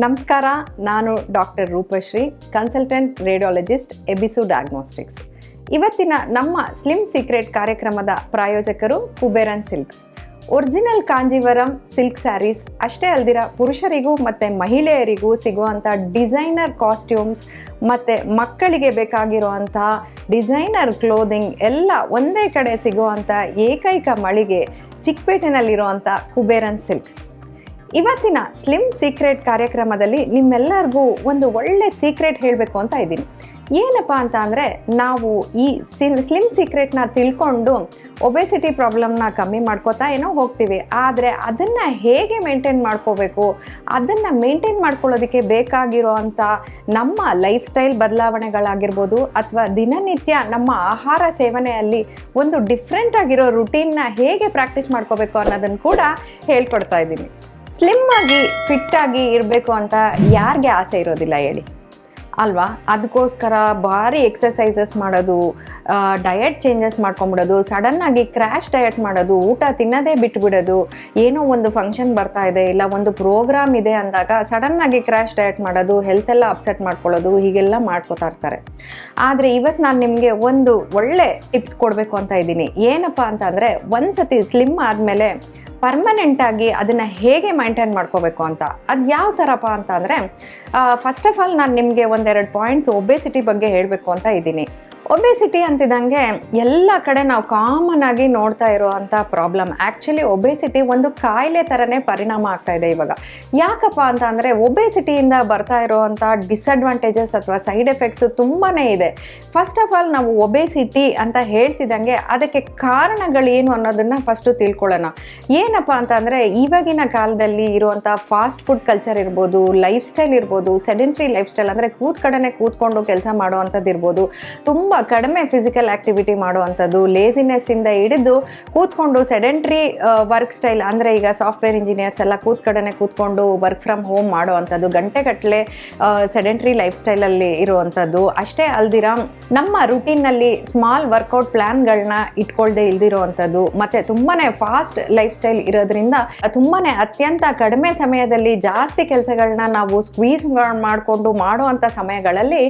ನಮಸ್ಕಾರ, ನಾನು doctor Roopashree, consultant radiologist, ಎಬಿಸು ಡಯಾಗ್ನೋಸ್ಟಿಕ್ಸ್ ಇವತ್ತಿನ ನಮ್ಮ ಸ್ಲಿಮ್ ಸೀಕ್ರೆಟ್ ಕಾರ್ಯಕ್ರಮದ ಪ್ರಾಯೋಜಕರು Kuberan silks. Original Kanjeevaram, silk saris, ಅಷ್ಟೇ ಅಲ್ದಿರ ಪುರುಷರಿಗೂ ಮತ್ತು ಮಹಿಳೆಯರಿಗೂ ಸಿಗುವಂಥ ಡಿಸೈನರ್ ಕಾಸ್ಟ್ಯೂಮ್ಸ್ ಮತ್ತು ಮಕ್ಕಳಿಗೆ ಬೇಕಾಗಿರುವಂಥ ಡಿಸೈನರ್ ಕ್ಲೋದಿಂಗ್ ಎಲ್ಲ ಒಂದೇ ಕಡೆ ಸಿಗುವಂಥ ಏಕೈಕ ಮಳಿಗೆ ಚಿಕ್ಕಪೇಟೆನಲ್ಲಿರುವಂಥ ಕುಬೇರನ್ ಸಿಲ್ಕ್ಸ್. ಇವತ್ತಿನ ಸ್ಲಿಮ್ ಸೀಕ್ರೆಟ್ ಕಾರ್ಯಕ್ರಮದಲ್ಲಿ ನಿಮ್ಮೆಲ್ಲರಿಗೂ ಒಂದು ಒಳ್ಳೆ ಸೀಕ್ರೆಟ್ ಹೇಳಬೇಕು ಅಂತ ಇದ್ದೀನಿ. ಏನಪ್ಪ ಅಂತ ಅಂದರೆ, ನಾವು ಈ ಸ್ಲಿಮ್ ಸೀಕ್ರೆಟ್ನ ತಿಳ್ಕೊಂಡು ಒಬೆಸಿಟಿ ಪ್ರಾಬ್ಲಮ್ನ ಕಮ್ಮಿ ಮಾಡ್ಕೋತಾ ಏನೋ ಹೋಗ್ತೀವಿ. ಆದರೆ ಅದನ್ನು ಹೇಗೆ ಮೇಂಟೈನ್ ಮಾಡ್ಕೋಬೇಕು? ಅದನ್ನು ಮೇಂಟೈನ್ ಮಾಡ್ಕೊಳ್ಳೋದಕ್ಕೆ ಬೇಕಾಗಿರೋ ಅಂಥ ನಮ್ಮ ಲೈಫ್ ಸ್ಟೈಲ್ ಬದಲಾವಣೆಗಳಾಗಿರ್ಬೋದು, ಅಥವಾ ದಿನನಿತ್ಯ ನಮ್ಮ ಆಹಾರ ಸೇವನೆಯಲ್ಲಿ ಒಂದು ಡಿಫ್ರೆಂಟ್ ಆಗಿರೋ ರುಟೀನ್ನ ಹೇಗೆ ಪ್ರಾಕ್ಟೀಸ್ ಮಾಡ್ಕೋಬೇಕು ಅನ್ನೋದನ್ನು ಕೂಡ ಹೇಳ್ಕೊಡ್ತಾ ಇದ್ದೀನಿ. ಸ್ಲಿಮ್ ಆಗಿ ಫಿಟ್ ಆಗಿ ಇರಬೇಕು ಅಂತ ಯಾರಿಗೆ ಆಸೆ ಇರೋದಿಲ್ಲ ಹೇಳಿ. ಅಲ್ವಾ? ಅದಕ್ಕೋಸ್ಕರ ಭಾರಿ ಎಕ್ಸಸೈಸಸ್ ಮಾಡೋದು ಡಯಟ್ ಚೇಂಜಸ್ ಮಾಡ್ಕೊಂಬಿಡೋದು ಸಡನ್ನಾಗಿ ಕ್ರ್ಯಾಶ್ ಡಯಟ್ ಮಾಡೋದು, ಊಟ ತಿನ್ನೋದೇ ಬಿಟ್ಬಿಡೋದು, ಏನೋ ಒಂದು ಫಂಕ್ಷನ್ ಬರ್ತಾ ಇದೆ, ಇಲ್ಲ ಒಂದು ಪ್ರೋಗ್ರಾಮ್ ಇದೆ ಅಂದಾಗ ಸಡನ್ನಾಗಿ ಕ್ರ್ಯಾಶ್ ಡಯಟ್ ಮಾಡೋದು ಹೆಲ್ತ್ ಎಲ್ಲ ಅಪ್ಸೆಟ್ ಮಾಡ್ಕೊಳ್ಳೋದು, ಹೀಗೆಲ್ಲ ಮಾಡ್ಕೋತಾ ಇರ್ತಾರೆ. ಆದರೆ ಇವತ್ತು ನಾನು ನಿಮಗೆ ಒಂದು ಒಳ್ಳೆ ಟಿಪ್ಸ್ ಕೊಡಬೇಕು ಅಂತ ಇದ್ದೀನಿ. ಏನಪ್ಪ ಅಂತಂದರೆ ಒಂದು ಸತಿ ಸ್ಲಿಮ್ ಆದಮೇಲೆ ಪರ್ಮನೆಂಟಾಗಿ ಅದನ್ನು ಹೇಗೆ ಮೈಂಟೈನ್ ಮಾಡ್ಕೋಬೇಕು ಅಂತ, ಅದು ಯಾವ ಥರಪ್ಪ ಅಂತ ಅಂದರೆ ಫಸ್ಟ್ ಆಫ್ ಆಲ್ ನಾನು ನಿಮಗೆ ಒಂದೆರಡು ಪಾಯಿಂಟ್ಸ್ ಒಬೆಸಿಟಿ ಬಗ್ಗೆ ಹೇಳಬೇಕು ಅಂತ ಇದ್ದೀನಿ. ಒಬೆಸಿಟಿ ಅಂತಿದ್ದಂಗೆ ಎಲ್ಲ ಕಡೆ ನಾವು ಕಾಮನ್ ಆಗಿ ನೋಡ್ತಾ ಇರುವಂಥ ಪ್ರಾಬ್ಲಮ್ ಆ್ಯಕ್ಚುಲಿ ಒಬೆಸಿಟಿ ಒಂದು ಕಾಯಿಲೆ ಥರನೇ ಪರಿಣಾಮ ಆಗ್ತಾ ಇದೆ ಇವಾಗ. ಯಾಕಪ್ಪ ಅಂತ ಅಂದರೆ ಒಬೆಸಿಟಿಯಿಂದ ಬರ್ತಾ ಇರುವಂಥ ಡಿಸ್ಅಡ್ವಾಂಟೇಜಸ್ ಅಥವಾ ಸೈಡ್ ಎಫೆಕ್ಟ್ಸು ತುಂಬಾ ಇದೆ. ಫಸ್ಟ್ ಆಫ್ ಆಲ್ ನಾವು ಒಬೆಸಿಟಿ ಅಂತ ಹೇಳ್ತಿದ್ದಂಗೆ ಅದಕ್ಕೆ ಕಾರಣಗಳೇನು ಅನ್ನೋದನ್ನು ಫಸ್ಟು ತಿಳ್ಕೊಳ್ಳೋಣ. ಏನಪ್ಪ ಅಂತ ಅಂದರೆ, ಇವಾಗಿನ ಕಾಲದಲ್ಲಿ ಇರುವಂಥ ಫಾಸ್ಟ್ ಫುಡ್ ಕಲ್ಚರ್ ಇರ್ಬೋದು ಲೈಫ್ ಸ್ಟೈಲ್ ಇರ್ಬೋದು ಸೆಡೆಂಟ್ರಿ ಲೈಫ್ ಸ್ಟೈಲ್ ಅಂದರೆ ಕೂತ್ ಕಡೆನೆ ಕೂತ್ಕೊಂಡು ಕೆಲಸ ಮಾಡುವಂಥದ್ದು ಇರ್ಬೋದು ತುಂಬ ಕಡಿಮೆ ಫಿಸಿಕಲ್ ಆಕ್ಟಿವಿಟಿ ಮಾಡುವಂಥದ್ದು ಲೇಸಿನೆಸ್ಸಿಂದ ಹಿಡಿದು ಕೂತ್ಕೊಂಡು ಸೆಡೆಂಟ್ರಿ ವರ್ಕ್ ಸ್ಟೈಲ್ ಅಂದರೆ ಈಗ ಸಾಫ್ಟ್ವೇರ್ ಇಂಜಿನಿಯರ್ಸ್ ಎಲ್ಲ ಕೂತ್ ಕೂತ್ಕೊಂಡು ವರ್ಕ್ ಫ್ರಮ್ ಹೋಮ್ ಮಾಡುವಂಥದ್ದು ಗಂಟೆಗಟ್ಟಲೆ ಸೆಡೆಂಟ್ರಿ ಲೈಫ್ ಸ್ಟೈಲಲ್ಲಿ ಇರುವಂಥದ್ದು. ಅಷ್ಟೇ ಅಲ್ದಿರ ನಮ್ಮ ರುಟೀನ್ನಲ್ಲಿ ಸ್ಮಾಲ್ ವರ್ಕೌಟ್ ಪ್ಲ್ಯಾನ್ಗಳನ್ನ ಇಟ್ಕೊಳ್ದೆ ಇಲ್ದಿರುವಂಥದ್ದು. ಮತ್ತು ತುಂಬಾ ಫಾಸ್ಟ್ ಲೈಫ್ ಸ್ಟೈಲ್ ಇರೋದ್ರಿಂದ ತುಂಬಾ ಅತ್ಯಂತ ಕಡಿಮೆ ಸಮಯದಲ್ಲಿ ಜಾಸ್ತಿ ಕೆಲಸಗಳನ್ನ ನಾವು ಸ್ಕ್ವೀಸ್ ಮಾಡಿಕೊಂಡು ಮಾಡುವಂಥ ಸಮಯಗಳಲ್ಲಿ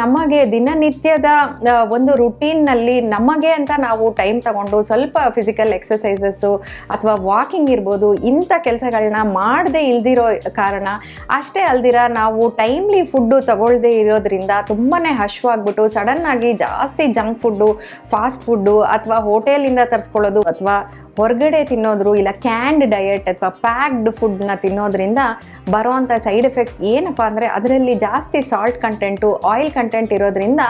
ನಮಗೆ ದಿನನಿತ್ಯದ ಒಂದು ರುಟೀನ್ನಲ್ಲಿ ನಮಗೆ ಅಂತ ನಾವು ಟೈಮ್ ತಗೊಂಡು ಸ್ವಲ್ಪ ಫಿಸಿಕಲ್ ಎಕ್ಸಸೈಸಸ್ಸು ಅಥವಾ ವಾಕಿಂಗ್ ಇರ್ಬೋದು ಇಂಥ ಕೆಲಸಗಳನ್ನ ಮಾಡದೇ ಇಲ್ದಿರೋ ಕಾರಣ ಅಷ್ಟೇ ಅಲ್ದಿರ ನಾವು ಟೈಮ್ಲಿ ಫುಡ್ಡು ತಗೊಳ್ಳದೇ ಇರೋದ್ರಿಂದ ತುಂಬಾ ಹಶ್ವಾಗ್ಬಿಟ್ಟು ಸಡನ್ನಾಗಿ ಜಾಸ್ತಿ ಜಂಕ್ ಫುಡ್ಡು, ಫಾಸ್ಟ್ ಫುಡ್ಡು ಅಥವಾ ಹೋಟೆಲಿಂದ ತರಿಸ್ಕೊಳ್ಳೋದು ಅಥವಾ ಹೊರಗಡೆ ತಿನ್ನೋದ್ರು ಇಲ್ಲ ಕ್ಯಾಂಡ್ ಡಯಟ್ ಅಥವಾ ಪ್ಯಾಕ್ಡ್ ಫುಡ್ನ ತಿನ್ನೋದ್ರಿಂದ ಬರೋವಂಥ ಸೈಡ್ ಎಫೆಕ್ಟ್ಸ್ ಏನಪ್ಪ ಅಂದರೆ ಅದರಲ್ಲಿ ಜಾಸ್ತಿ ಸಾಲ್ಟ್ ಕಂಟೆಂಟು ಆಯಿಲ್ ಕಂಟೆಂಟ್ ಇರೋದ್ರಿಂದ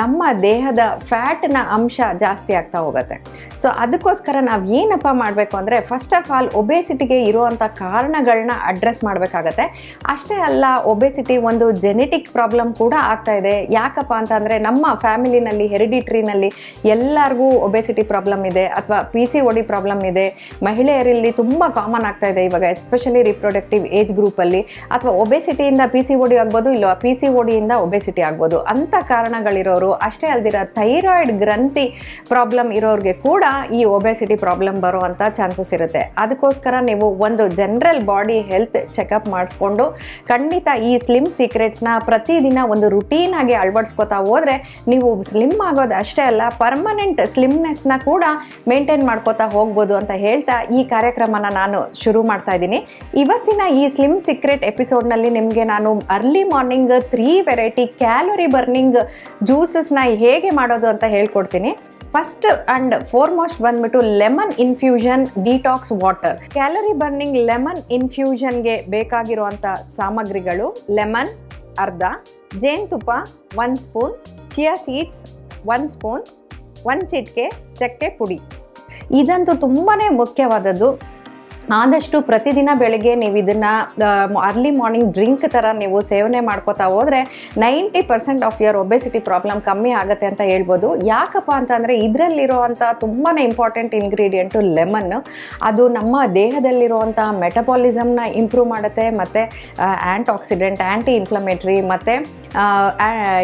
ನಮ್ಮ ದೇಹದ ಫ್ಯಾಟ್ನ ಅಂಶ ಜಾಸ್ತಿ ಆಗ್ತಾ ಹೋಗುತ್ತೆ. ಸೊ ಅದಕ್ಕೋಸ್ಕರ ನಾವು ಏನಪ್ಪ ಮಾಡಬೇಕು ಅಂದರೆ ಫಸ್ಟ್ ಆಫ್ ಆಲ್ ಒಬೆಸಿಟಿಗೆ ಇರುವಂಥ ಕಾರಣಗಳನ್ನ ಅಡ್ರೆಸ್ ಮಾಡಬೇಕಾಗತ್ತೆ. ಅಷ್ಟೇ ಅಲ್ಲ ಒಬೆಸಿಟಿ ಒಂದು ಜೆನೆಟಿಕ್ ಪ್ರಾಬ್ಲಮ್ ಕೂಡ ಆಗ್ತಾ ಇದೆ. ಯಾಕಪ್ಪ ಅಂತಂದರೆ ನಮ್ಮ ಫ್ಯಾಮಿಲಿನಲ್ಲಿ ಹೆರಿಡಿಟ್ರಿನಲ್ಲಿ ಎಲ್ಲರಿಗೂ ಒಬೆಸಿಟಿ ಪ್ರಾಬ್ಲಮ್ ಇದೆ ಅಥವಾ ಪಿ ಸಿ ಒಡಿ ಪ್ರಾಬ್ಲಮ್ ಇದೆ. ಮಹಿಳೆಯರಲ್ಲಿ ತುಂಬ ಕಾಮನ್ ಆಗ್ತಾ ಇದೆ ಇವಾಗ ಎಸ್ಪೆಷಲಿ ರಿಪ್ರೊಡಕ್ಟಿವ್ ಏಜ್ ಗ್ರೂಪಲ್ಲಿ ಅಥವಾ ಒಬೆಸಿಟಿಯಿಂದ ಪಿ ಸಿ ಓಡಿ ಆಗ್ಬೋದು, ಇಲ್ಲ ಪಿ ಸಿ ಓಡಿಯಿಂದ ಒಬೆಸಿಟಿ ಆಗ್ಬೋದು ಅಂಥ ಕಾರಣಗಳಿರೋರು, ಅಷ್ಟೇ ಅಲ್ದಿರ ಥೈರಾಯ್ಡ್ ಗ್ರಂಥಿ ಪ್ರಾಬ್ಲಮ್ ಇರೋರಿಗೆ ಕೂಡ ಈ ಒಬೆಸಿಟಿ ಪ್ರಾಬ್ಲಮ್ ಬರುವಂಥ ಚಾನ್ಸಸ್ ಇರುತ್ತೆ. ಅದಕ್ಕೋಸ್ಕರ ನೀವು ಒಂದು ಜನರಲ್ ಬಾಡಿ ಹೆಲ್ತ್ ಚೆಕಪ್ ಮಾಡಿಸ್ಕೊಂಡು ಖಂಡಿತ ಈ ಸ್ಲಿಮ್ ಸೀಕ್ರೆಟ್ಸ್ನ ಪ್ರತಿದಿನ ಒಂದು ರುಟೀನ್ ಆಗಿ ಅಳವಡಿಸ್ಕೋತಾ ಹೋದರೆ ನೀವು ಸ್ಲಿಮ್ ಆಗೋದು ಅಷ್ಟೇ ಅಲ್ಲ, ಪರ್ಮನೆಂಟ್ ಸ್ಲಿಮ್ನೆಸ್ನ ಕೂಡ ಮೇಂಟೈನ್ ಮಾಡ್ಕೋತಾ ಹೋಗ್ಬೋದು ಅಂತ ಹೇಳ್ತಾ ಈ ಕಾರ್ಯಕ್ರಮನ ನಾನು ಶುರು ಮಾಡ್ತಾ ಇದ್ದೀನಿ. ಇವತ್ತಿನ ಈ ಸ್ಲಿಮ್ ಸೀಕ್ರೆಟ್ ಎಪಿಸೋಡ್ನಲ್ಲಿ ನಿಮಗೆ ನಾನು early morning three variety calorie burning ಜ್ಯೂಸಸ್ನ ಹೇಗೆ ಮಾಡೋದು ಅಂತ ಹೇಳ್ಕೊಡ್ತೀನಿ. ಫಸ್ಟ್ ಅಂಡ್ ಫೋರ್ಮೋಸ್ಟ್ ಬಂದ್ಬಿಟ್ಟು lemon infusion detox water calorie burning lemon ಇನ್ಫ್ಯೂಷನ್ಗೆ ಬೇಕಾಗಿರುವಂಥ ಸಾಮಗ್ರಿಗಳು ಲೆಮನ್ ಅರ್ಧ, ಜೇನುತುಪ್ಪ one spoon chia seeds one spoon ಒಂದು ಚಿಟಿಕೆ, ಚಕ್ಕೆ ಪುಡಿ. ಇದಂತೂ ತುಂಬಾ ಮುಖ್ಯವಾದದ್ದು. ಆದಷ್ಟು ಪ್ರತಿದಿನ ಬೆಳಗ್ಗೆ ನೀವು ಇದನ್ನು ಅರ್ಲಿ ಮಾರ್ನಿಂಗ್ ಡ್ರಿಂಕ್ ಥರ ನೀವು ಸೇವನೆ ಮಾಡ್ಕೋತಾ ಹೋದರೆ ninety percent of your obesity problem ಕಮ್ಮಿ ಆಗುತ್ತೆ ಅಂತ ಹೇಳ್ಬೋದು. ಯಾಕಪ್ಪ ಅಂತಂದರೆ ಇದರಲ್ಲಿರುವಂಥ ತುಂಬಾ ಇಂಪಾರ್ಟೆಂಟ್ ಇಂಗ್ರೀಡಿಯೆಂಟು ಲೆಮನ್ ಅದು ನಮ್ಮ ದೇಹದಲ್ಲಿರುವಂಥ ಮೆಟಬಾಲಿಸಮ್ನ ಇಂಪ್ರೂವ್ ಮಾಡುತ್ತೆ ಮತ್ತು ಆ್ಯಂಟಿ ಆಕ್ಸಿಡೆಂಟ್ ಆ್ಯಂಟಿ ಇನ್ಫ್ಲಮೇಟ್ರಿ ಮತ್ತು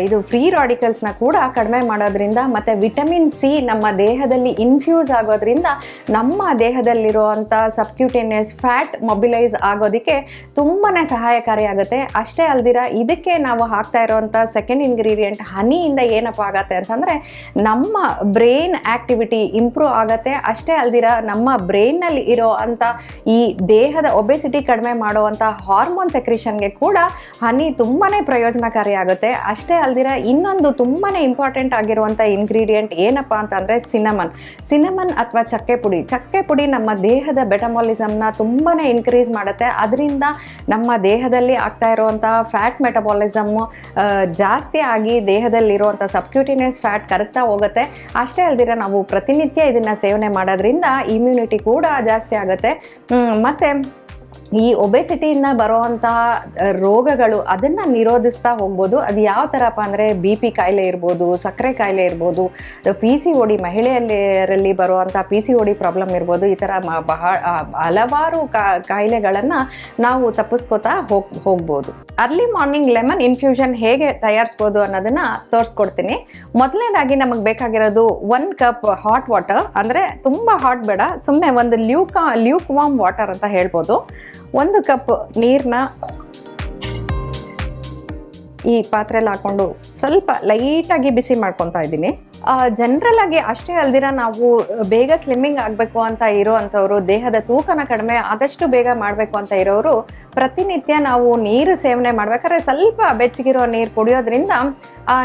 ಇದು ಫ್ರೀ ರಾಡಿಕಲ್ಸ್ನ ಕೂಡ ಕಡಿಮೆ ಮಾಡೋದ್ರಿಂದ ಮತ್ತು ವಿಟಮಿನ್ ಸಿ ನಮ್ಮ ದೇಹದಲ್ಲಿ ಇನ್ಫ್ಯೂಸ್ ಆಗೋದ್ರಿಂದ ನಮ್ಮ ದೇಹದಲ್ಲಿರುವಂಥ ಸಬ್ಕ್ಯೂಟ್ ಫ್ಯಾಟ್ ಮೊಬಿಲೈಸ್ ಆಗೋದಕ್ಕೆ ತುಂಬಾ ಸಹಾಯಕಾರಿಯಾಗುತ್ತೆ. ಅಷ್ಟೇ ಅಲ್ದಿರ, ಇದಕ್ಕೆ ನಾವು ಹಾಕ್ತಾ ಇರೋವಂಥ ಸೆಕೆಂಡ್ ಇಂಗ್ರೀಡಿಯೆಂಟ್ ಹನಿಯಿಂದ ಏನಪ್ಪ ಆಗತ್ತೆ ಅಂತಂದರೆ, ನಮ್ಮ ಬ್ರೈನ್ ಆ್ಯಕ್ಟಿವಿಟಿ ಇಂಪ್ರೂವ್ ಆಗತ್ತೆ. ಅಷ್ಟೇ ಅಲ್ದಿರ, ನಮ್ಮ ಬ್ರೈನ್ನಲ್ಲಿ ಇರೋ ಅಂಥ ಈ ದೇಹದ ಒಬೆಸಿಟಿ ಕಡಿಮೆ ಮಾಡುವಂಥ ಹಾರ್ಮೋನ್ ಸೆಕ್ರಿಷನ್ಗೆ ಕೂಡ ಹನಿ ತುಂಬಾ ಪ್ರಯೋಜನಕಾರಿಯಾಗುತ್ತೆ ಅಷ್ಟೇ ಅಲ್ದಿರ, ಇನ್ನೊಂದು ತುಂಬಾ ಇಂಪಾರ್ಟೆಂಟ್ ಆಗಿರುವಂಥ ಇಂಗ್ರೀಡಿಯೆಂಟ್ ಏನಪ್ಪ ಅಂತಂದರೆ ಸಿನಮನ್ ಸಿನಮನ್ ಅಥವಾ ಚಕ್ಕೆ ಪುಡಿ. ಚಕ್ಕೆ ಪುಡಿ ನಮ್ಮ ದೇಹದ ಬೆಟಮಾಲಿಸಮ್ನ ತುಂಬಾ ಇನ್ಕ್ರೀಸ್ ಮಾಡುತ್ತೆ. ಅದರಿಂದ ನಮ್ಮ ದೇಹದಲ್ಲಿ ಆಗ್ತಾ ಇರುವಂಥ ಫ್ಯಾಟ್ ಮೆಟಬಾಲಿಸಮ್ಮು ಜಾಸ್ತಿ ಆಗಿ ದೇಹದಲ್ಲಿರುವಂಥ ಸಬ್ಕ್ಯೂಟಿನಿಯಸ್ ಫ್ಯಾಟ್ ಕರಗ್ತಾ ಹೋಗುತ್ತೆ. ಅಷ್ಟೇ ಅಲ್ದಿರ ನಾವು ಪ್ರತಿನಿತ್ಯ ಇದನ್ನು ಸೇವನೆ ಮಾಡೋದ್ರಿಂದ ಇಮ್ಯುನಿಟಿ ಕೂಡ ಜಾಸ್ತಿ ಆಗುತ್ತೆ. ಮತ್ತೆ ಈ ಒಬೆಸಿಟಿಯಿಂದ ಬರುವಂತಹ ರೋಗಗಳು ಅದನ್ನು ನಿರೋಧಿಸ್ತಾ ಹೋಗ್ಬೋದು. ಅದು ಯಾವ ಥರಪ್ಪ ಅಂದರೆ ಬಿ ಪಿ ಕಾಯಿಲೆ ಇರ್ಬೋದು, ಸಕ್ಕರೆ ಕಾಯಿಲೆ ಇರ್ಬೋದು ಪಿ ಸಿ ಓಡಿ ಮಹಿಳೆಯರಲ್ಲಿ ಬರುವಂಥ ಪಿ ಸಿ ಓಡಿ ಪ್ರಾಬ್ಲಮ್ ಇರ್ಬೋದು. ಈ ಥರ ಬಹಳ ಹಲವಾರು ಕಾಯಿಲೆಗಳನ್ನು ನಾವು ತಪ್ಪಿಸ್ಕೋತಾ ಹೋಗ್, ಹೋಗ್ಬೋದು. ಅರ್ಲಿ ಮಾರ್ನಿಂಗ್ ಲೆಮನ್ ಇನ್ಫ್ಯೂಷನ್ ಹೇಗೆ ತಯಾರಿಸ್ಬೋದು ಅನ್ನೋದನ್ನು ತೋರಿಸ್ಕೊಡ್ತೀನಿ. ಮೊದಲನೇದಾಗಿ ನಮಗೆ ಬೇಕಾಗಿರೋದು ಒನ್ ಕಪ್ ಹಾಟ್ ವಾಟರ್ ಅಂದರೆ ತುಂಬ ಹಾಟ್ ಬೇಡ ಸುಮ್ಮನೆ ಒಂದು ಲ್ಯೂಕ ಲ್ಯೂಕ್ ವಾಮ್ ವಾಟರ್ ಅಂತ ಹೇಳ್ಬೋದು. ಒಂದು ಕಪ್ ನೀರನ್ನ ಈ ಪಾತ್ರೆಲಿ ಹಾಕೊಂಡು ಸ್ವಲ್ಪ ಲೈಟಾಗಿ ಬಿಸಿ ಮಾಡ್ಕೊತಾ ಇದ್ದೀನಿ. ಜನರಲ್ ಆಗಿ ಅಷ್ಟೇ ಅಲ್ದಿರ ನಾವು ಬೇಗ ಸ್ಲಿಮ್ಮಿಂಗ್ ಆಗಬೇಕು ಅಂತ ಇರೋ ಅಂಥವ್ರು ದೇಹದ ತೂಕನ ಕಡಿಮೆ ಆದಷ್ಟು ಬೇಗ ಮಾಡಬೇಕು ಅಂತ ಇರೋರು ಪ್ರತಿನಿತ್ಯ ನಾವು ನೀರು ಸೇವನೆ ಮಾಡ್ಬೇಕಾದ್ರೆ ಸ್ವಲ್ಪ ಬೆಚ್ಚಗಿರೋ ನೀರು ಕುಡಿಯೋದ್ರಿಂದ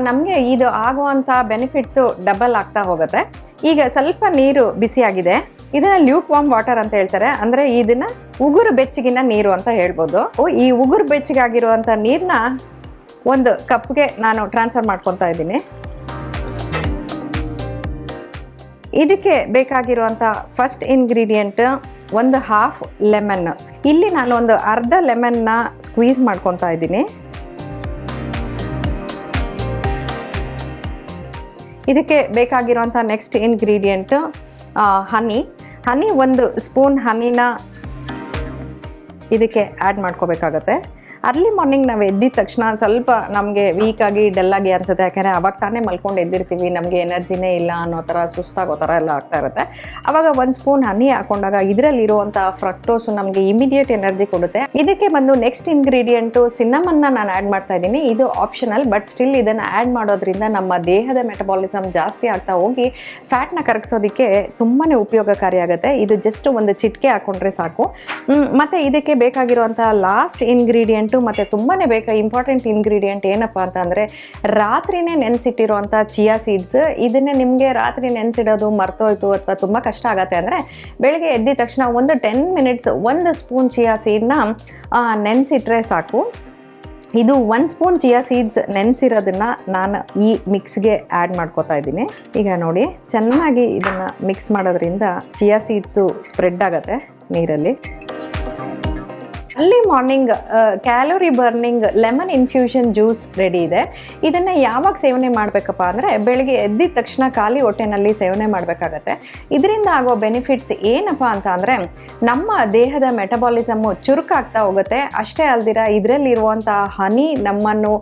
ನಮಗೆ ಇದು ಆಗುವಂಥ ಬೆನಿಫಿಟ್ಸು ಡಬಲ್ ಆಗ್ತಾ ಹೋಗುತ್ತೆ. ಈಗ ಸ್ವಲ್ಪ ನೀರು ಬಿಸಿಯಾಗಿದೆ. ಇದನ್ನ ಲ್ಯೂಕ್ ವಾಮ್ ವಾಟರ್ ಅಂತ ಹೇಳ್ತಾರೆ. ಅಂದ್ರೆ ಇದನ್ನ ಉಗುರು ಬೆಚ್ಚಗಿನ ನೀರು ಅಂತ ಹೇಳ್ಬೋದು. ಈ ಉಗುರು ಬೆಚ್ಚಗಾಗಿರುವಂತ ನೀರನ್ನ ಒಂದು ಕಪ್ಗೆ ನಾನು ಟ್ರಾನ್ಸ್ಫರ್ ಮಾಡ್ಕೊತಾ ಇದ್ದೀನಿ. ಇದಕ್ಕೆ ಬೇಕಾಗಿರುವಂಥ ಫಸ್ಟ್ ಇಂಗ್ರೀಡಿಯೆಂಟ್ ಒಂದು ಹಾಫ್ ಲೆಮನ್ ಇಲ್ಲಿ ನಾನು ಒಂದು ಅರ್ಧ ಲೆಮನ್ನ ಸ್ಕ್ವೀಸ್ ಮಾಡ್ಕೊತಾ ಇದ್ದೀನಿ. ಇದಕ್ಕೆ ಬೇಕಾಗಿರುವಂಥ ನೆಕ್ಸ್ಟ್ ಇಂಗ್ರೀಡಿಯೆಂಟ್ ಹನಿ ಹನಿ ಒಂದು ಸ್ಪೂನ್ ಹನಿನ ಇದಕ್ಕೆ ಆ್ಯಡ್ ಮಾಡ್ಕೋಬೇಕಾಗತ್ತೆ. ಅರ್ಲಿ ಮಾರ್ನಿಂಗ್ ನಾವು ಎದ್ದಿದ ತಕ್ಷಣ ಸ್ವಲ್ಪ ನಮಗೆ ವೀಕಾಗಿ ಡಲ್ಲಾಗಿ ಅನ್ಸುತ್ತೆ. ಯಾಕಂದರೆ ಅವಾಗ ತಾನೇ ಮಲ್ಕೊಂಡು ಎದ್ದಿರ್ತೀವಿ. ನಮಗೆ ಎನರ್ಜಿನೇ ಇಲ್ಲ ಅನ್ನೋ ಥರ ಸುಸ್ತಾಗೋ ಥರ ಎಲ್ಲ ಆಗ್ತಾ ಇರುತ್ತೆ. ಅವಾಗ ಒಂದು ಸ್ಪೂನ್ ಹನಿ ಹಾಕೊಂಡಾಗ ಇದರಲ್ಲಿರುವಂಥ ಫ್ರಕ್ಟೋಸು ನಮಗೆ ಇಮಿಡಿಯೇಟ್ ಎನರ್ಜಿ ಕೊಡುತ್ತೆ. ಇದಕ್ಕೆ ಬಂದು ನೆಕ್ಸ್ಟ್ ಇಂಗ್ರೀಡಿಯೆಂಟು ಸಿನ್ನಮನ್ನ ನಾನು ಆ್ಯಡ್ ಮಾಡ್ತಾ ಇದ್ದೀನಿ. ಇದು ಆಪ್ಷನಲ್ ಬಟ್ ಸ್ಟಿಲ್ ಇದನ್ನು ಆ್ಯಡ್ ಮಾಡೋದ್ರಿಂದ ನಮ್ಮ ದೇಹದ ಮೆಟಬಾಲಿಸಮ್ ಜಾಸ್ತಿ ಆಗ್ತಾ ಹೋಗಿ ಫ್ಯಾಟ್ನ ಕರಗಿಸೋದಕ್ಕೆ ತುಂಬಾ ಉಪಯೋಗಕಾರಿಯಾಗುತ್ತೆ ಇದು ಜಸ್ಟ್ ಒಂದು ಚಿಟಿಕೆ ಹಾಕೊಂಡ್ರೆ ಸಾಕು. ಮತ್ತು ಮತ್ತೆ ಇದಕ್ಕೆ ಬೇಕಾಗಿರುವಂಥ ಲಾಸ್ಟ್ ಇಂಗ್ರೀಡಿಯೆಂಟು ಮತ್ತು ತುಂಬಾ ಬೇಕಾ ಇಂಪಾರ್ಟೆಂಟ್ ಇಂಗ್ರೀಡಿಯೆಂಟ್ ಏನಪ್ಪ ಅಂತ ಅಂದರೆ ರಾತ್ರಿನೇ ನೆನೆಸಿಟ್ಟಿರುವಂಥ ಚಿಯಾ ಸೀಡ್ಸ್ ಇದನ್ನೇ ನಿಮಗೆ ರಾತ್ರಿ ನೆನೆಸಿಡೋದು ಮರ್ತೋಯ್ತು ಅಥವಾ ತುಂಬ ಕಷ್ಟ ಆಗುತ್ತೆ ಅಂದರೆ ಬೆಳಗ್ಗೆ ಎದ್ದಿದ ತಕ್ಷಣ ಒಂದು ಟೆನ್ ಮಿನಿಟ್ಸ್ ಒಂದು ಸ್ಪೂನ್ ಚಿಯಾ ಸೀಡ್ನ ನೆನೆಸಿಟ್ರೆ ಸಾಕು. ಇದು ಒಂದು ಸ್ಪೂನ್ ಚಿಯಾ ಸೀಡ್ಸ್ ನೆನೆಸಿರೋದನ್ನ ನಾನು ಈ ಮಿಕ್ಸ್ಗೆ ಆ್ಯಡ್ ಮಾಡ್ಕೋತಾ ಇದ್ದೀನಿ. ಈಗ ನೋಡಿ, ಚೆನ್ನಾಗಿ ಇದನ್ನು ಮಿಕ್ಸ್ ಮಾಡೋದ್ರಿಂದ ಚಿಯಾ ಸೀಡ್ಸು ಸ್ಪ್ರೆಡ್ ಆಗುತ್ತೆ ನೀರಲ್ಲಿ. ಅಲ್ಲಿ morning calorie burning lemon infusion juice ready ಇದೆ. ಇದನ್ನು ಯಾವಾಗ ಸೇವನೆ ಮಾಡಬೇಕಪ್ಪ ಅಂದರೆ ಬೆಳಿಗ್ಗೆ ಎದ್ದಿದ ತಕ್ಷಣ ಖಾಲಿ ಹೊಟ್ಟೆನಲ್ಲಿ ಸೇವನೆ ಮಾಡಬೇಕಾಗತ್ತೆ. ಇದರಿಂದ ಆಗೋ ಬೆನಿಫಿಟ್ಸ್ ಏನಪ್ಪ ಅಂತ ಅಂದರೆ ನಮ್ಮ ದೇಹದ ಮೆಟಬಾಲಿಸಮ್ಮು ಚುರುಕಾಗ್ತಾ ಹೋಗುತ್ತೆ. ಅಷ್ಟೇ ಅಲ್ದಿರ ಇದರಲ್ಲಿರುವಂಥ ಹನಿ, ನಮ್ಮನ್ನು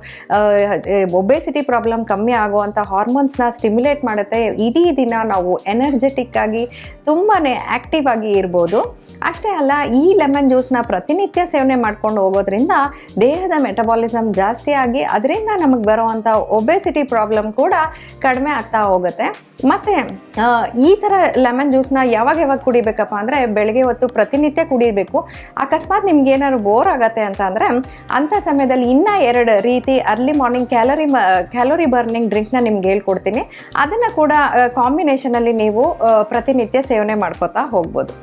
ಒಬೆಸಿಟಿ ಪ್ರಾಬ್ಲಮ್ ಕಮ್ಮಿ ಆಗುವಂಥ ಹಾರ್ಮೋನ್ಸ್ನ ಸ್ಟಿಮ್ಯುಲೇಟ್ ಮಾಡುತ್ತೆ. ಇಡೀ ದಿನ ನಾವು ಎನರ್ಜೆಟಿಕ್ ಆಗಿ ತುಂಬಾ ಆಕ್ಟಿವ್ ಆಗಿ ಇರ್ಬೋದು. ಅಷ್ಟೇ ಅಲ್ಲ, ಈ ಲೆಮನ್ ಜ್ಯೂಸ್ನ ಪ್ರತಿನಿತ್ಯ ಸೇವನೆ ಮಾಡ್ಕೊಂಡು ಹೋಗೋದ್ರಿಂದ ದೇಹದ ಮೆಟಬಾಲಿಸಮ್ ಜಾಸ್ತಿ ಆಗಿ ಅದರಿಂದ ನಮಗೆ ಬರುವಂಥ ಒಬೆಸಿಟಿ ಪ್ರಾಬ್ಲಮ್ ಕೂಡ ಕಡಿಮೆ ಆಗ್ತಾ ಹೋಗುತ್ತೆ. ಮತ್ತು ಈ ಥರ ಲೆಮನ್ ಜ್ಯೂಸ್ನ ಯಾವಾಗ ಯಾವಾಗ ಕುಡಿಬೇಕಪ್ಪ ಅಂದರೆ ಬೆಳಗ್ಗೆ ಹೊತ್ತು ಪ್ರತಿನಿತ್ಯ ಕುಡಿಬೇಕು. ಅಕಸ್ಮಾತ್ ನಿಮ್ಗೆ ಏನಾದ್ರು ಬೋರ್ ಆಗುತ್ತೆ ಅಂತ ಅಂದರೆ ಅಂಥ ಸಮಯದಲ್ಲಿ ಇನ್ನೂ ಎರಡು ರೀತಿ early morning calorie calorie burning ಡ್ರಿಂಕ್ನ ನಿಮ್ಗೆ ಹೇಳ್ಕೊಡ್ತೀನಿ. ಅದನ್ನು ಕೂಡ ಕಾಂಬಿನೇಷನಲ್ಲಿ ನೀವು ಪ್ರತಿನಿತ್ಯ ಸೇವನೆ ಮಾಡ್ಕೋತಾ ಹೋಗ್ಬೋದು.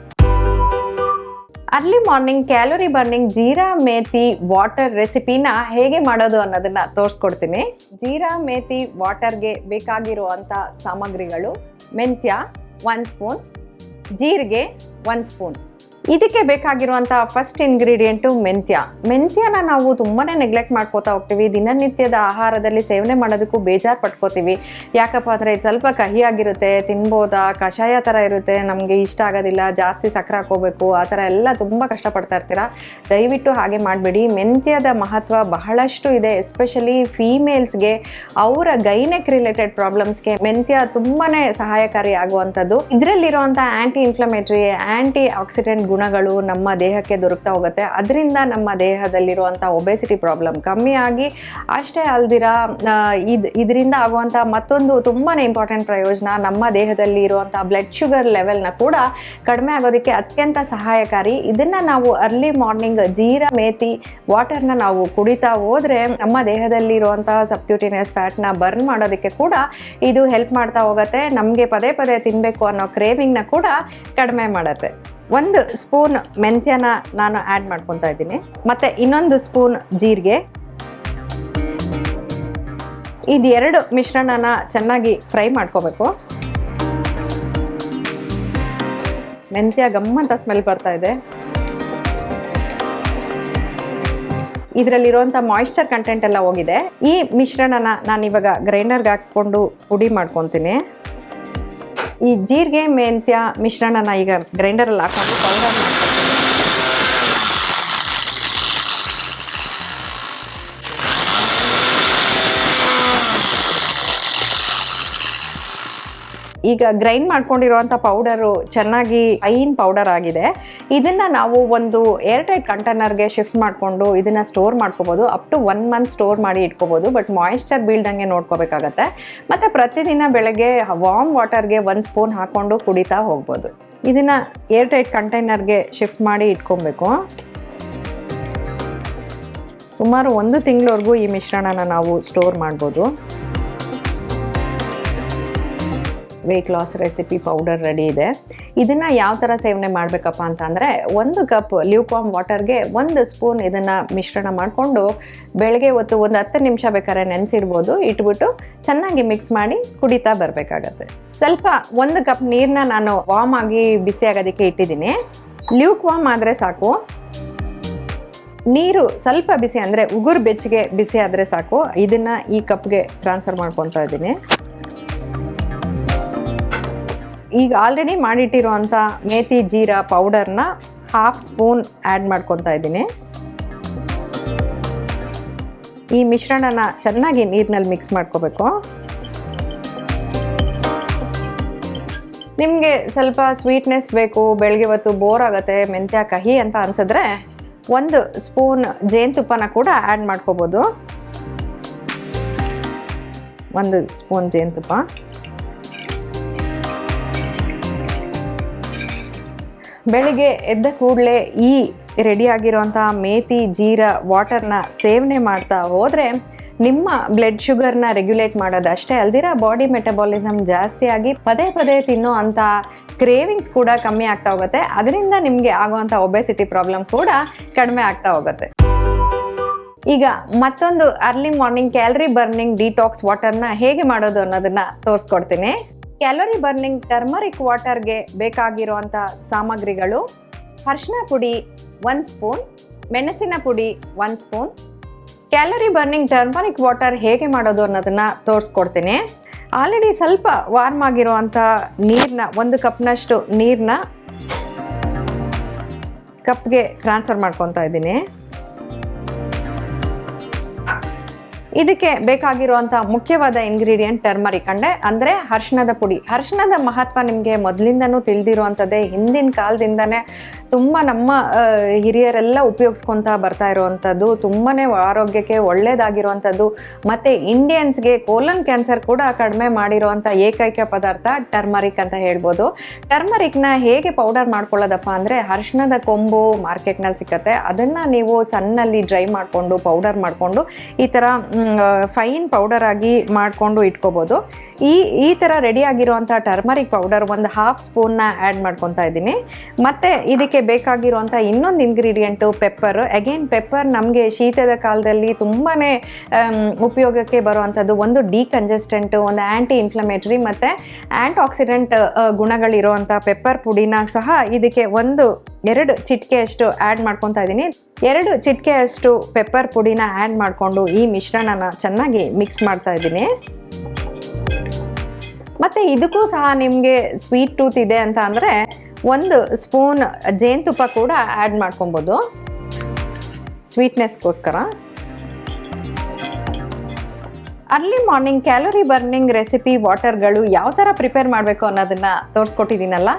Early morning calorie burning jeera, methi water ರೆಸಿಪಿನ ಹೇಗೆ ಮಾಡೋದು ಅನ್ನೋದನ್ನ ತೋರಿಸ್ಕೊಡ್ತೀನಿ. ಜೀರಾ, ಮೇತಿ ವಾಟರ್ಗೆ ಬೇಕಾಗಿರುವಂಥ ಸಾಮಗ್ರಿಗಳು ಮೆಂತ್ಯ ಒನ್ ಸ್ಪೂನ್ ಜೀರಿಗೆ ಒನ್ ಸ್ಪೂನ್ ಇದಕ್ಕೆ ಬೇಕಾಗಿರುವಂಥ ಫಸ್ಟ್ ಇಂಗ್ರೀಡಿಯೆಂಟು ಮೆಂತ್ಯ. ಮೆಂತ್ಯನ ನಾವು ತುಂಬಾ ನೆಗ್ಲೆಕ್ಟ್ ಮಾಡ್ಕೋತಾ ಹೋಗ್ತೀವಿ. ದಿನನಿತ್ಯದ ಆಹಾರದಲ್ಲಿ ಸೇವನೆ ಮಾಡೋದಕ್ಕೂ ಬೇಜಾರು ಪಟ್ಕೋತೀವಿ. ಯಾಕಪ್ಪ ಅಂದರೆ ಸ್ವಲ್ಪ ಕಹಿಯಾಗಿರುತ್ತೆ ತಿನ್ಬೋದಾ, ಕಷಾಯ ಥರ ಇರುತ್ತೆ, ನಮಗೆ ಇಷ್ಟ ಆಗೋದಿಲ್ಲ, ಜಾಸ್ತಿ ಸಕ್ಕರೆ ಹಾಕೋಬೇಕು ಆ ಥರ ಎಲ್ಲ ತುಂಬ ಕಷ್ಟಪಡ್ತಾ ಇರ್ತೀರಾ? ದಯವಿಟ್ಟು ಹಾಗೆ ಮಾಡಬೇಡಿ. ಮೆಂತ್ಯದ ಮಹತ್ವ ಬಹಳಷ್ಟು ಇದೆ ಎಸ್ಪೆಷಲಿ ಫೀಮೇಲ್ಸ್ಗೆ ಅವರ ಗೈನೆಕ್ ರಿಲೇಟೆಡ್ ಪ್ರಾಬ್ಲಮ್ಸ್ಗೆ ಮೆಂತ್ಯ ತುಂಬಾ ಸಹಾಯಕಾರಿ ಆಗುವಂಥದ್ದು. ಇದರಲ್ಲಿರುವಂಥ ಆ್ಯಂಟಿ ಇನ್ಫ್ಲಮೇಟ್ರಿ ಆ್ಯಂಟಿ ಆಕ್ಸಿಡೆಂಟ್ ಗುಣ ಗುಣಗಳು ನಮ್ಮ ದೇಹಕ್ಕೆ ದೊರಕ್ತಾ ಹೋಗುತ್ತೆ. ಅದರಿಂದ ನಮ್ಮ ದೇಹದಲ್ಲಿರುವಂಥ ಒಬೆಸಿಟಿ ಪ್ರಾಬ್ಲಮ್ ಕಮ್ಮಿ ಆಗಿ ಅಷ್ಟೇ ಅಲ್ದಿರ ಇದು, ಇದರಿಂದ ಆಗುವಂಥ ಮತ್ತೊಂದು ತುಂಬಾ ಇಂಪಾರ್ಟೆಂಟ್ ಪ್ರಯೋಜನ ನಮ್ಮ ದೇಹದಲ್ಲಿ ಇರುವಂಥ ಬ್ಲಡ್ ಶುಗರ್ ಲೆವೆಲ್ನ ಕೂಡ ಕಡಿಮೆ ಆಗೋದಕ್ಕೆ ಅತ್ಯಂತ ಸಹಾಯಕಾರಿ. ಇದನ್ನು ನಾವು ಅರ್ಲಿ ಮಾರ್ನಿಂಗ್ ಜೀರಾ, ಮೇತಿ ವಾಟರ್ನ ನಾವು ಕುಡಿತಾ ಹೋದರೆ ನಮ್ಮ ದೇಹದಲ್ಲಿರುವಂತಹ ಸಬ್ಕ್ಯೂಟಿನಿಯಸ್ ಫ್ಯಾಟ್ನ ಬರ್ನ್ ಮಾಡೋದಕ್ಕೆ ಕೂಡ ಇದು ಹೆಲ್ಪ್ ಮಾಡ್ತಾ ಹೋಗುತ್ತೆ. ನಮಗೆ ಪದೇ ಪದೇ ತಿನ್ನಬೇಕು ಅನ್ನೋ ಕ್ರೇವಿಂಗ್ನ ಕೂಡ ಕಡಿಮೆ ಮಾಡುತ್ತೆ. ಒಂದು ಸ್ಪೂನ್ ಮೆಂತ್ಯನ ನಾನು ಆ್ಯಡ್ ಮಾಡ್ಕೊತಾ ಇದ್ದೀನಿ. ಮತ್ತು ಇನ್ನೊಂದು ಸ್ಪೂನ್ ಜೀರಿಗೆ. ಇದೆರಡು ಮಿಶ್ರಣನ ಚೆನ್ನಾಗಿ ಫ್ರೈ ಮಾಡ್ಕೋಬೇಕು. ಮೆಂತ್ಯ ಗಮ್ಮಂತ ಸ್ಮೆಲ್ ಬರ್ತಾ ಇದೆ. ಇದರಲ್ಲಿರುವಂಥ ಮಾಯಿಶ್ಚರ್ ಕಂಟೆಂಟ್ ಎಲ್ಲ ಹೋಗಿದೆ. ಈ ಮಿಶ್ರಣನ ನಾನು ಇವಾಗ ಗ್ರೈಂಡರ್ಗೆ ಹಾಕ್ಕೊಂಡು ಪುಡಿ ಮಾಡ್ಕೊತೀನಿ. ಈ ಜೀರಿಗೆ ಮೆಂತ್ಯ ಮಿಶ್ರಣನ ಈಗ ಗ್ರೈಂಡರಲ್ಲಿ ಹಾಕೊಂಡು ಪೌಡರ್ ಮಾಡ್ಕೊತೀನಿ ಈಗ ಗ್ರೈಂಡ್ ಮಾಡ್ಕೊಂಡಿರುವಂಥ ಪೌಡರು ಚೆನ್ನಾಗಿ ಫೈನ್ ಪೌಡರ್ ಆಗಿದೆ. ಇದನ್ನು ನಾವು ಒಂದು ಏರ್ ಟೈಟ್ ಕಂಟೈನರ್ಗೆ ಶಿಫ್ಟ್ ಮಾಡಿಕೊಂಡು ಇದನ್ನು ಸ್ಟೋರ್ ಮಾಡ್ಕೋಬೋದು. Up to one month store ಮಾಡಿ ಇಟ್ಕೋಬೋದು. ಬಟ್ ಮಾಯಿಶ್ಚರ್ ಬೀಳ್ದಂಗೆ ನೋಡ್ಕೋಬೇಕಾಗತ್ತೆ. ಮತ್ತು ಪ್ರತಿದಿನ ಬೆಳಗ್ಗೆ ವಾರ್ಮ್ ವಾಟರ್ಗೆ ಒಂದು ಸ್ಪೂನ್ ಹಾಕ್ಕೊಂಡು ಕುಡಿತಾ ಹೋಗ್ಬೋದು. ಇದನ್ನು ಏರ್ ಟೈಟ್ ಕಂಟೈನರ್ಗೆ ಶಿಫ್ಟ್ ಮಾಡಿ ಇಟ್ಕೊಬೇಕು. ಸುಮಾರು ಒಂದು ತಿಂಗಳವರೆಗೂ ಈ ಮಿಶ್ರಣನ ನಾವು ಸ್ಟೋರ್ ಮಾಡ್ಬೋದು. Weight loss recipe powder ready ಇದೆ. ಇದನ್ನು ಯಾವ ಥರ ಸೇವನೆ ಮಾಡಬೇಕಪ್ಪ ಅಂತ ಒಂದು ಕಪ್ ಲ್ಯೂಕಾಮ್ ವಾಟರ್ಗೆ ಒಂದು ಸ್ಪೂನ್ ಇದನ್ನು ಮಿಶ್ರಣ ಮಾಡಿಕೊಂಡು ಬೆಳಗ್ಗೆ ಹೊತ್ತು ಒಂದು ಹತ್ತು ನಿಮಿಷ ಬೇಕಾದ್ರೆ ನೆನೆಸಿಡ್ಬೋದು. ಇಟ್ಬಿಟ್ಟು ಚೆನ್ನಾಗಿ ಮಿಕ್ಸ್ ಮಾಡಿ ಕುಡಿತಾ ಬರಬೇಕಾಗತ್ತೆ. ಸ್ವಲ್ಪ ಒಂದು ಕಪ್ ನೀರನ್ನ ನಾನು ವಾಮ್ ಆಗಿ ಬಿಸಿ ಆಗೋದಕ್ಕೆ ಇಟ್ಟಿದ್ದೀನಿ. ಲ್ಯೂಕ್ ವಾಮ್ ಆದರೆ ಸಾಕು. ನೀರು ಸ್ವಲ್ಪ ಬಿಸಿ ಅಂದರೆ ಉಗುರು ಬೆಚ್ಚಗೆ ಬಿಸಿ ಆದರೆ ಸಾಕು. ಇದನ್ನು ಈ ಕಪ್ಗೆ ಟ್ರಾನ್ಸ್ಫರ್ ಮಾಡ್ಕೊತಾ ಇದ್ದೀನಿ. ಈಗ ಆಲ್ರೆಡಿ ಮಾಡಿಟ್ಟಿರುವಂಥ ಮೇಥಿ ಜೀರಾ ಪೌಡರ್ನ ಹಾಫ್ ಸ್ಪೂನ್ ಆ್ಯಡ್ ಮಾಡ್ಕೊತಾ ಇದ್ದೀನಿ. ಈ ಮಿಶ್ರಣನ ಚೆನ್ನಾಗಿ ನೀರಿನಲ್ಲಿ ಮಿಕ್ಸ್ ಮಾಡ್ಕೋಬೇಕು. ನಿಮಗೆ ಸ್ವಲ್ಪ ಸ್ವೀಟ್ನೆಸ್ ಬೇಕು ಬೆಳಗ್ಗೆ ಹೊತ್ತು ಬೋರ್ ಆಗುತ್ತೆ, ಮೆಂತ್ಯ ಕಹಿ ಅಂತ ಅನ್ಸಿದ್ರೆ ಒಂದು ಸ್ಪೂನ್ ಜೇನುತುಪ್ಪನ ಕೂಡ ಆ್ಯಡ್ ಮಾಡ್ಕೋಬೋದು. ಒಂದು ಸ್ಪೂನ್ ಜೇನುತುಪ್ಪ. ಬೆಳಿಗ್ಗೆ ಎದ್ದ ಕೂಡಲೇ ಈ ರೆಡಿ ಮೇತಿ, ಜೀರ, ವಾಟರ್ನ ಸೇವನೆ ಮಾಡ್ತಾ ಹೋದರೆ ನಿಮ್ಮ ಬ್ಲಡ್ ಶುಗರ್ನ ರೆಗ್ಯುಲೇಟ್ ಮಾಡೋದಷ್ಟೇ ಅಲ್ದಿರ ಬಾಡಿ ಮೆಟಬಾಲಿಸಮ್ ಜಾಸ್ತಿಯಾಗಿ ಪದೇ ಪದೇ ತಿನ್ನೋ ಅಂಥ ಕ್ರೇವಿಂಗ್ಸ್ ಕೂಡ ಕಮ್ಮಿ ಆಗ್ತಾ ಹೋಗುತ್ತೆ. ಅದರಿಂದ ನಿಮಗೆ ಆಗುವಂಥ ಒಬೆಸಿಟಿ ಪ್ರಾಬ್ಲಮ್ ಕೂಡ ಕಡಿಮೆ ಆಗ್ತಾ ಹೋಗುತ್ತೆ. ಈಗ ಮತ್ತೊಂದು early morning calorie burning detox ವಾಟರ್ನ ಹೇಗೆ ಮಾಡೋದು ಅನ್ನೋದನ್ನ ತೋರಿಸ್ಕೊಡ್ತೀನಿ. ಕ್ಯಾಲರಿ ಬರ್ನಿಂಗ್ ಟರ್ಮರಿಕ್ ವಾಟರ್ಗೆ ಬೇಕಾಗಿರುವಂಥ ಸಾಮಗ್ರಿಗಳು ಅರಿಶಿನ ಪುಡಿ ಒಂದು ಸ್ಪೂನ್, ಮೆಣಸಿನ ಪುಡಿ ಒಂದು spoon. Calorie burning turmeric water ಹೇಗೆ ಮಾಡೋದು ಅನ್ನೋದನ್ನು ತೋರಿಸ್ಕೊಡ್ತೀನಿ. ಆಲ್ರೆಡಿ ಸ್ವಲ್ಪ ವಾರ್ಮ್ ಆಗಿರುವಂಥ ನೀರನ್ನ ಒಂದು ಕಪ್ನಷ್ಟು ನೀರನ್ನ ಕಪ್ಗೆ ಟ್ರಾನ್ಸ್ಫರ್ ಮಾಡ್ಕೊತಾ ಇದ್ದೀನಿ. ಇದಕ್ಕೆ ಬೇಕಾಗಿರುವಂಥ ಮುಖ್ಯವಾದ ಇಂಗ್ರೀಡಿಯೆಂಟ್ ಟರ್ಮರಿಕ್ ಅಂಡೆ ಅಂದರೆ ಅರ್ಶಿಣದ ಪುಡಿ. ಅರ್ಶಿಣದ ಮಹತ್ವ ನಿಮಗೆ ಮೊದಲಿಂದನೂ ತಿಳಿದಿರುವಂಥದ್ದೇ ಹಿಂದಿನ ಕಾಲದಿಂದನೇ ತುಂಬ ನಮ್ಮ ಹಿರಿಯರೆಲ್ಲ ಉಪಯೋಗಿಸ್ಕೊತಾ ಬರ್ತಾ ಇರುವಂಥದ್ದು ತುಂಬಾ ಆರೋಗ್ಯಕ್ಕೆ ಒಳ್ಳೆಯದಾಗಿರುವಂಥದ್ದು ಮತ್ತು ಇಂಡಿಯನ್ಸ್ಗೆ ಕೋಲನ್ ಕ್ಯಾನ್ಸರ್ ಕೂಡ ಕಡಿಮೆ ಮಾಡಿರುವಂಥ ಏಕೈಕ ಪದಾರ್ಥ ಟರ್ಮರಿಕ್ ಅಂತ ಹೇಳ್ಬೋದು. ಟರ್ಮರಿಕ್ನ ಹೇಗೆ ಪೌಡರ್ ಮಾಡ್ಕೊಳ್ಳೋದಪ್ಪ ಅಂದರೆ ಅರ್ಶಿಣದ ಕೊಂಬು ಮಾರ್ಕೆಟ್ನಲ್ಲಿ ಸಿಕ್ಕತ್ತೆ. ಅದನ್ನು ನೀವು ಸಣ್ಣಲ್ಲಿ ಡ್ರೈ ಮಾಡಿಕೊಂಡು, ಪೌಡರ್ ಮಾಡಿಕೊಂಡು, ಈ ಥರ ಫೈನ್ ಪೌಡರ್ ಆಗಿ ಮಾಡಿಕೊಂಡು ಇಟ್ಕೋಬೋದು. ಈ ಈ ಥರ ರೆಡಿ ಆಗಿರುವಂಥ ಟರ್ಮರಿಕ್ ಪೌಡರ್ ಒಂದು ಹಾಫ್ ಸ್ಪೂನ್ನ ಆ್ಯಡ್ ಮಾಡ್ಕೊತಾ ಇದ್ದೀನಿ. ಮತ್ತು ಇದಕ್ಕೆ ಬೇಕಾಗಿರುವಂಥ ಇನ್ನೊಂದು ಇಂಗ್ರೀಡಿಯೆಂಟು ಪೆಪ್ಪರ್ ಅಗೇನ್ ಪೆಪ್ಪರ್ ನಮಗೆ ಶೀತದ ಕಾಲದಲ್ಲಿ ತುಂಬಾ ಉಪಯೋಗಕ್ಕೆ ಬರುವಂಥದ್ದು ಒಂದು ಡಿಕಂಜೆಸ್ಟೆಂಟು ಒಂದು ಆ್ಯಂಟಿ ಇನ್ಫ್ಲಮೇಟ್ರಿ ಮತ್ತು ಆ್ಯಂಟಿ ಆಕ್ಸಿಡೆಂಟ್ ಗುಣಗಳಿರುವಂಥ ಪೆಪ್ಪರ್ ಪುಡಿನ ಸಹ ಇದಕ್ಕೆ ಒಂದು, ಎರಡು ಚಿಟಿಕೆಯಷ್ಟು ಆ್ಯಡ್ ಮಾಡ್ಕೊತಾ ಇದ್ದೀನಿ. ಎರಡು ಚಿಟಿಕೆಯಷ್ಟು ಪೆಪ್ಪರ್ ಪುಡಿನ ಆ್ಯಡ್ ಮಾಡಿಕೊಂಡು ಈ ಮಿಶ್ರಣನ ಚೆನ್ನಾಗಿ ಮಿಕ್ಸ್ ಮಾಡ್ತಾ ಇದ್ದೀನಿ. ಮತ್ತು ಇದಕ್ಕೂ ಸಹ ನಿಮಗೆ ಸ್ವೀಟ್ ಟೂತ್ ಇದೆ ಅಂತ ಅಂದರೆ ಒಂದು ಸ್ಪೂನ್ ಜೇನುತುಪ್ಪ ಕೂಡ ಆ್ಯಡ್ ಮಾಡ್ಕೊಬೋದು. ಸ್ವೀಟ್ನೆಸ್ಗೋಸ್ಕರ early morning calorie burning recipe, ವಾಟರ್ಗಳು ಯಾವ ಥರ ಪ್ರಿಪೇರ್ ಮಾಡಬೇಕು ಅನ್ನೋದನ್ನ ತೋರಿಸ್ಕೊಟ್ಟಿದ್ದೀನಲ್ಲ?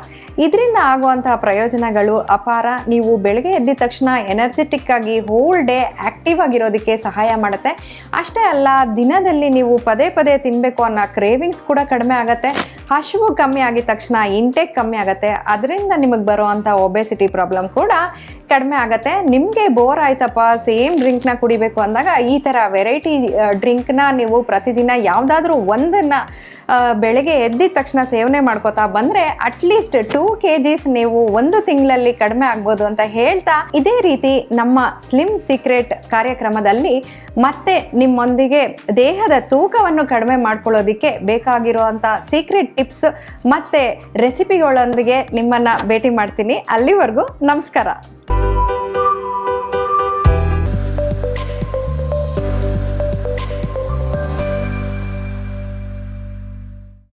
ಇದರಿಂದ ಆಗುವಂತಹ ಪ್ರಯೋಜನಗಳು ಅಪಾರ. ನೀವು ಬೆಳಗ್ಗೆ ಎದ್ದಿದ ತಕ್ಷಣ ಎನರ್ಜೆಟಿಕ್ ಆಗಿ ಹೋಲ್ ಡೇ ಆಕ್ಟಿವ್ ಆಗಿರೋದಕ್ಕೆ ಸಹಾಯ ಮಾಡುತ್ತೆ. ಅಷ್ಟೇ ಅಲ್ಲ, ದಿನದಲ್ಲಿ ನೀವು ಪದೇ ಪದೇ ತಿನ್ನಬೇಕು ಅನ್ನೋ ಕ್ರೇವಿಂಗ್ಸ್ ಕೂಡ ಕಡಿಮೆ ಆಗುತ್ತೆ. ಹಸಿವು ಕಮ್ಮಿ ಆಗಿದ ತಕ್ಷಣ ಇಂಟೇಕ್ ಕಮ್ಮಿ ಆಗುತ್ತೆ. ಅದರಿಂದ ನಿಮಗೆ ಬರುವಂಥ ಒಬೆಸಿಟಿ ಪ್ರಾಬ್ಲಮ್ ಕೂಡ ಕಡಿಮೆ ಆಗುತ್ತೆ. ನಿಮಗೆ ಬೋರ್ ಆಯ್ತಪ್ಪ ಸೇಮ್ ಡ್ರಿಂಕ್ನ ಕುಡಿಬೇಕು ಅಂದಾಗ ಈ ಥರ ವೆರೈಟಿ ಡ್ರಿಂಕ್ನ ನೀವು ಪ್ರತಿದಿನ ಯಾವುದಾದ್ರೂ ಒಂದನ್ನು ಬೆಳಗ್ಗೆ ಎದ್ದಿದ ತಕ್ಷಣ ಸೇವನೆ ಮಾಡ್ಕೋತಾ ಬಂದರೆ ಅಟ್ಲೀಸ್ಟ್ ಟೂ ಕೆ ಜಿಸ್ ನೀವು ಒಂದು ತಿಂಗಳಲ್ಲಿ ಕಡಿಮೆ ಆಗ್ಬೋದು ಅಂತ ಹೇಳ್ತಾ ಇದೇ ರೀತಿ ನಮ್ಮ ಸ್ಲಿಮ್ ಸೀಕ್ರೆಟ್ ಕಾರ್ಯಕ್ರಮದಲ್ಲಿ ಮತ್ತೆ ನಿಮ್ಮೊಂದಿಗೆ ದೇಹದ ತೂಕವನ್ನು ಕಡಿಮೆ ಮಾಡ್ಕೊಳ್ಳೋದಕ್ಕೆ ಬೇಕಾಗಿರುವಂಥ ಸೀಕ್ರೆಟ್ ಟಿಪ್ಸ್ ಮತ್ತು ರೆಸಿಪಿಗಳೊಂದಿಗೆ ನಿಮ್ಮನ್ನು ಭೇಟಿ ಮಾಡ್ತೀನಿ. ಅಲ್ಲಿವರೆಗೂ ನಮಸ್ಕಾರ.